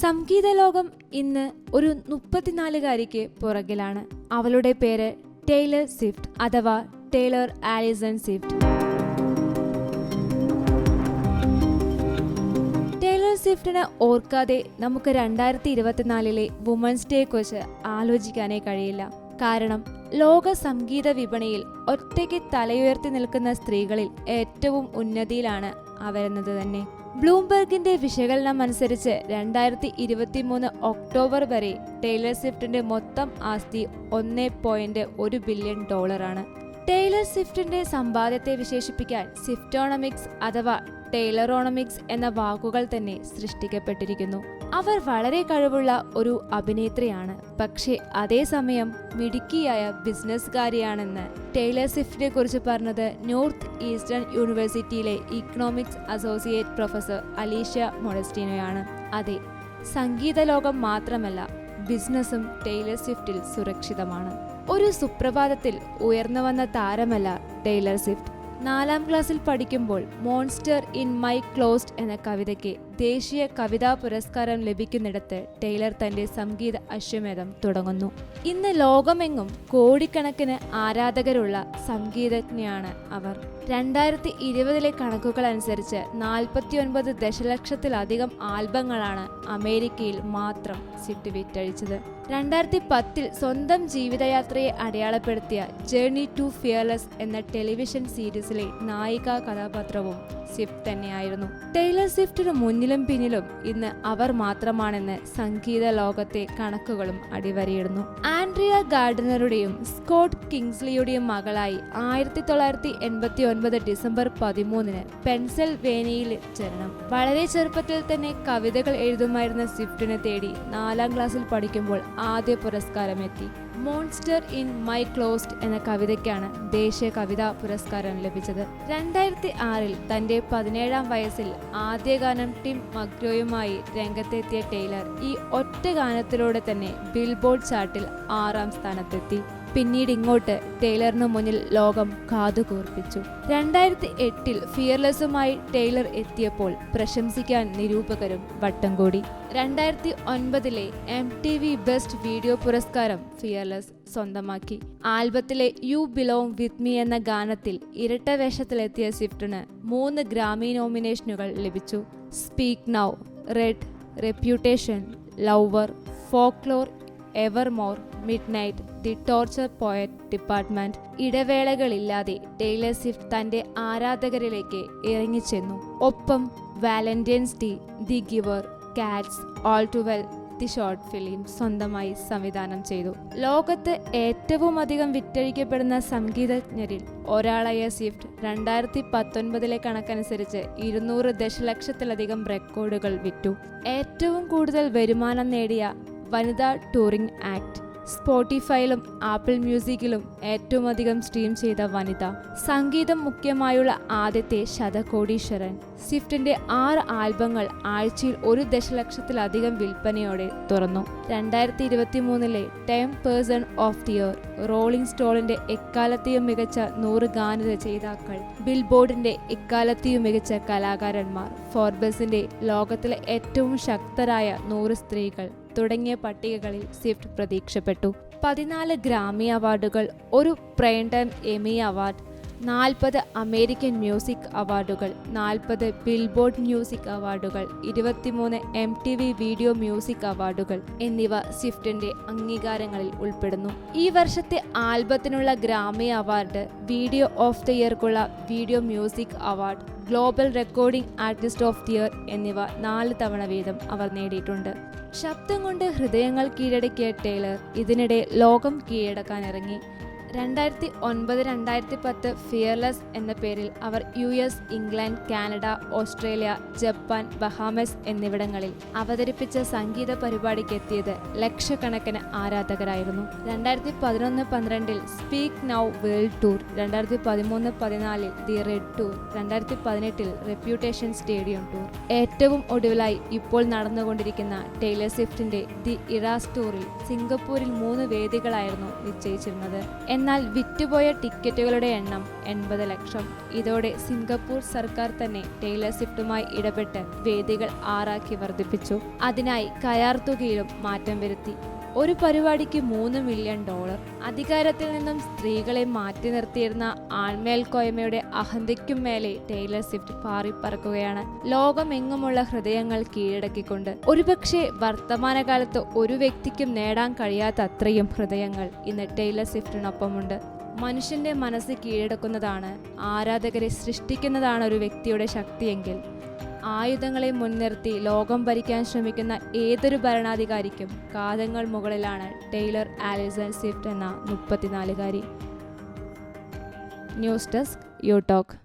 സംഗീത ലോകം ഇന്ന് ഒരു മുപ്പത്തിനാലുകാരിക്ക് പുറകിലാണ്. അവളുടെ പേര് ടേലർ സ്വിഫ്റ്റ് അഥവാ ടേലർ ആലിസൺ സ്വിഫ്റ്റ്. ടേലർ സ്വിഫ്റ്റിനെ ഓർക്കാതെ നമുക്ക് രണ്ടായിരത്തി ഇരുപത്തിനാലിലെ വുമൻസ് ഡേ കുറിച്ച് ആലോചിക്കാനേ കഴിയില്ല. കാരണം ലോക സംഗീത വിപണിയിൽ ഒറ്റയ്ക്ക് തലയുയർത്തി നിൽക്കുന്ന സ്ത്രീകളിൽ ഏറ്റവും ഉന്നതിയിലാണ് അവരെന്നത് തന്നെ. ബ്ലൂംബെർഗിന്റെ വിശകലനം അനുസരിച്ച് രണ്ടായിരത്തി ഇരുപത്തി മൂന്ന് ഒക്ടോബർ വരെ ടൈലർ സ്വിഫ്റ്റിന്റെ മൊത്തം ആസ്തി ഒന്നേ പോയിന്റ് ഒരു ബില്യൺ ഡോളറാണ്. ടൈലർ സ്വിഫ്റ്റിന്റെ സമ്പാദ്യത്തെ വിശേഷിപ്പിക്കാൻ സ്വിഫ്റ്റോണമിക്സ് അഥവാ ടൈലറോണമിക്സ് എന്ന വാക്കുകൾ തന്നെ സൃഷ്ടിക്കപ്പെട്ടിരിക്കുന്നു. അവർ വളരെ കഴിവുള്ള ഒരു അഭിനേത്രിയാണ്. പക്ഷേ അതേസമയം മിടുക്കിയായ ബിസിനസ്സുകാരിയാണെന്ന് ടൈലർ സ്വിഫ്റ്റിനെ കുറിച്ച് പറഞ്ഞത് നോർത്ത് ഈസ്റ്റേൺ യൂണിവേഴ്സിറ്റിയിലെ ഇക്കണോമിക്സ് അസോസിയേറ്റ് പ്രൊഫസർ അലീഷ മൊഡസ്റ്റിനോയാണ്. അതെ സംഗീത ലോകം മാത്രമല്ല ബിസിനസ്സും ടൈലർ സ്വിഫ്റ്റിൽ സുരക്ഷിതമാണ്. ഒരു സുപ്രഭാതത്തിൽ ഉയർന്നു വന്ന താരമല്ല ടൈലർ സ്വിഫ്റ്റ് നാലാം ക്ലാസ്സിൽ പഠിക്കുമ്പോൾ മോൺസ്റ്റർ ഇൻ മൈ ക്ലോസ്ഡ് എന്ന കവിതയ്ക്ക് ദേശീയ കവിതാ പുരസ്കാരം ലഭിക്കുന്നിടത്ത് ടൈലർ തന്റെ സംഗീത അശ്വമേധം തുടങ്ങുന്നു. ഇന്ന് ലോകമെങ്ങും കോടിക്കണക്കിന് ആരാധകരുള്ള സംഗീതജ്ഞയാണ് അവർ. രണ്ടായിരത്തി ഇരുപതിലെ കണക്കുകൾ അനുസരിച്ച് നാൽപ്പത്തിയൊൻപത് ദശലക്ഷത്തിലധികം ആൽബങ്ങളാണ് അമേരിക്കയിൽ മാത്രം സിറ്റ് വിറ്റഴിച്ചത്. രണ്ടായിരത്തി പത്തിൽ സ്വന്തം ജീവിതയാത്രയെ അടയാളപ്പെടുത്തിയ ജേർണി ടു ഫിയർലെസ് എന്ന ടെലിവിഷൻ സീരീസിലെ നായിക കഥാപാത്രവും സ്വിഫ്റ്റ് തന്നെയായിരുന്നു. ടൈലർ സ്വിഫ്റ്റിന് മുന്നിലും പിന്നിലും ഇന്ന് അവർ മാത്രമാണെന്ന് സംഗീത ലോകത്തെ കണക്കുകളും അടിവരയിടുന്നു. ആൻഡ്രിയ ഗാർഡനറുടെയും സ്കോട്ട് കിങ്സ്ലിയുടെയും മകളായി ആയിരത്തി തൊള്ളായിരത്തി എൺപത്തി ഒൻപത് ഡിസംബർ പതിമൂന്നിന് പെൻസിൽവേനിയയിൽ ജനനം. വളരെ ചെറുപ്പത്തിൽ തന്നെ കവിതകൾ എഴുതുമായിരുന്ന സ്വിഫ്റ്റിനെ തേടി നാലാം ക്ലാസ്സിൽ പഠിക്കുമ്പോൾ ആദ്യ പുരസ്കാരം എത്തി മോൺസ്റ്റർ ഇൻ മൈ ക്ലോസ്ഡ് എന്ന കവിതയ്ക്കാണ് ദേശീയ കവിതാ പുരസ്കാരം ലഭിച്ചത്. രണ്ടായിരത്തി ആറിൽ തന്റെ പതിനേഴാം വയസ്സിൽ ആദ്യ ഗാനം ടിം മഗ്രോയുമായി രംഗത്തെത്തിയ ടൈലർ ഈ ഒറ്റ ഗാനത്തിലൂടെ തന്നെ ബിൽബോർഡ് ചാർട്ടിൽ ആറാം സ്ഥാനത്തെത്തി. പിന്നീട് ഇങ്ങോട്ട് ടൈലറിന് മുന്നിൽ ലോകം കാതു കാതുകൂർപ്പിച്ചു. രണ്ടായിരത്തി എട്ടിൽ ഫിയർലെസ്സുമായി ടൈലർ എത്തിയപ്പോൾ പ്രശംസിക്കാൻ നിരൂപകരും വട്ടം കൂടി. രണ്ടായിരത്തി ഒൻപതിലെ M T V best video പുരസ്കാരം ഫിയർലെസ് സ്വന്തമാക്കി. ആൽബത്തിലെ യു ബിലോങ് വിത്ത് മീ എന്ന ഗാനത്തിൽ ഇരട്ട വേഷത്തിലെത്തിയ സ്വിഫ്റ്റിന് മൂന്ന് ഗ്രാമി നോമിനേഷനുകൾ ലഭിച്ചു. Speak Now Red Reputation Lover Folklore Evermore Midnight the Torture Poet Department ഇടവേളകളില്ലാതെ Taylor Swift തന്റെ ആരാധകരിലേക്ക് ഇറങ്ങിച്ചെന്നു. ഒപ്പം Valentine's Day the Giver Cats All Too Well the short film സ്വന്തമായി സംവിധാനം ചെയ്തു. ലോകത്ത് ഏറ്റവും അധികം വിറ്റഴിക്കപ്പെടുന്ന സംഗീതജ്ഞരിൽ ഒരാളായ സ്വിഫ്റ്റ് രണ്ടായിരത്തി പത്തൊൻപതിലെ കണക്കനുസരിച്ച് ഇരുന്നൂറ് ദശലക്ഷത്തിലധികം റെക്കോർഡുകൾ വിറ്റു. ഏറ്റവും കൂടുതൽ വരുമാനം നേടിയ വനിതാ ടൂറിംഗ് ആക്ട്. സ്പോട്ടിഫൈയിലും ആപ്പിൾ മ്യൂസിക്കിലും ഏറ്റവും അധികം സ്ട്രീം ചെയ്ത വനിത. സംഗീതം മുഖ്യമായുള്ള ആദ്യത്തെ ശതകോടീശ്വരൻ. സ്വിഫ്റ്റിന്റെ ആറ് ആൽബങ്ങൾ ആഴ്ചയിൽ ഒരു ദശലക്ഷത്തിലധികം വിൽപ്പനയോടെ തുറന്നു. രണ്ടായിരത്തി ഇരുപത്തി മൂന്നിലെ Time person of the year Rolling സ്റ്റോളിന്റെ എക്കാലത്തെയും മികച്ച നൂറ് ഗാനരചയിതാക്കൾ ബിൽബോർഡിന്റെ എക്കാലത്തെയും മികച്ച കലാകാരന്മാർ ഫോർബസിന്റെ ലോകത്തിലെ ഏറ്റവും ശക്തരായ നൂറ് സ്ത്രീകൾ. തുടങ്ങിയ പട്ടികകളിൽ സ്വിഫ്റ്റ് പ്രതീക്ഷപ്പെട്ടു. പതിനാല് ഗ്രാമി അവാർഡുകൾ ഒരു പ്രൈംടൈം എമി അവാർഡ് നാൽപ്പത് അമേരിക്കൻ മ്യൂസിക് അവാർഡുകൾ നാൽപ്പത് ബിൽബോർഡ് മ്യൂസിക് അവാർഡുകൾ ഇരുപത്തിമൂന്ന് M T V video music അവാർഡുകൾ എന്നിവ സ്വിഫ്റ്റിന്റെ അംഗീകാരങ്ങളിൽ ഉൾപ്പെടുന്നു. ഈ വർഷത്തെ ആൽബത്തിനുള്ള Grammy award video of the ഇയർക്കുള്ള video music award global recording artist of the year എന്നിവ നാല് തവണ വീതം അവർ നേടിയിട്ടുണ്ട്. ശബ്ദം കൊണ്ട് ഹൃദയങ്ങൾ കീഴടക്കിയ ടൈലർ ഇതിനിടെ ലോകം കീഴടക്കാനിറങ്ങി. രണ്ടായിരത്തി ഒൻപത് രണ്ടായിരത്തി പത്ത് ഫിയർലെസ് എന്ന പേരിൽ അവർ U S England Canada Australia Japan Bahamas എന്നിവിടങ്ങളിൽ അവതരിപ്പിച്ച സംഗീത പരിപാടിക്ക് എത്തിയത് ലക്ഷക്കണക്കിന് ആരാധകരായിരുന്നു. രണ്ടായിരത്തി പതിനൊന്ന് പന്ത്രണ്ടിൽ സ്പീക്ക് നൗ വേൾഡ് ടൂർ രണ്ടായിരത്തി പതിമൂന്ന് പതിനാലിൽ ദി റെഡ് ടൂർ രണ്ടായിരത്തി പതിനെട്ടിൽ റെപ്യൂട്ടേഷൻ സ്റ്റേഡിയം ടൂർ ഏറ്റവും ഒടുവിലായി ഇപ്പോൾ നടന്നുകൊണ്ടിരിക്കുന്ന ടൈലർ സ്വിഫ്റ്റിന്റെ ദി ഇറാസ് ടൂറിൽ സിംഗപ്പൂരിൽ മൂന്ന് വേദികളായിരുന്നു നിശ്ചയിച്ചിരുന്നത്. എന്നാൽ വിറ്റുപോയ ടിക്കറ്റുകളുടെ എണ്ണം എൺപത് ലക്ഷം. ഇതോടെ സിംഗപ്പൂർ സർക്കാർ തന്നെ ടൈലർ സ്വിഫ്റ്റുമായി ഇടപെട്ട് വേദികൾ ആറാക്കി വർദ്ധിപ്പിച്ചു. അതിനായി കരാർ തുകയിലും മാറ്റം വരുത്തി. ഒരു പരിപാടിക്ക് മൂന്ന് മില്യൺ ഡോളർ അധികാരത്തിൽ നിന്നും സ്ത്രീകളെ മാറ്റി നിർത്തിയിരുന്ന ആൺമേൽക്കോയ്മയുടെ അഹന്തയ്ക്കും മേലെ ടൈലർ സ്വിഫ്റ്റ് പാറിപ്പറക്കുകയാണ്. ലോകമെങ്ങുമുള്ള ഹൃദയങ്ങൾ കീഴടക്കിക്കൊണ്ട്. ഒരുപക്ഷെ വർത്തമാനകാലത്ത് ഒരു വ്യക്തിക്കും നേടാൻ കഴിയാത്ത അത്രയും ഹൃദയങ്ങൾ ഇന്ന് ടൈലർ സ്വിഫ്റ്റിനൊപ്പമുണ്ട്. മനുഷ്യന്റെ മനസ്സ് കീഴടക്കുന്നതാണ് ആരാധകരെ സൃഷ്ടിക്കുന്നതാണ് ഒരു വ്യക്തിയുടെ ശക്തിയെങ്കിൽ. ആയുധങ്ങളെ മുൻനിർത്തി ലോകം ഭരിക്കാൻ ശ്രമിക്കുന്ന ഏതൊരു ഭരണാധികാരിക്കും കാതങ്ങൾ മുകളിലാണ് ടെയ്ലർ ആലിസൺ സ്വിഫ്റ്റ് എന്ന മുപ്പത്തിനാലുകാരി. News desk U talk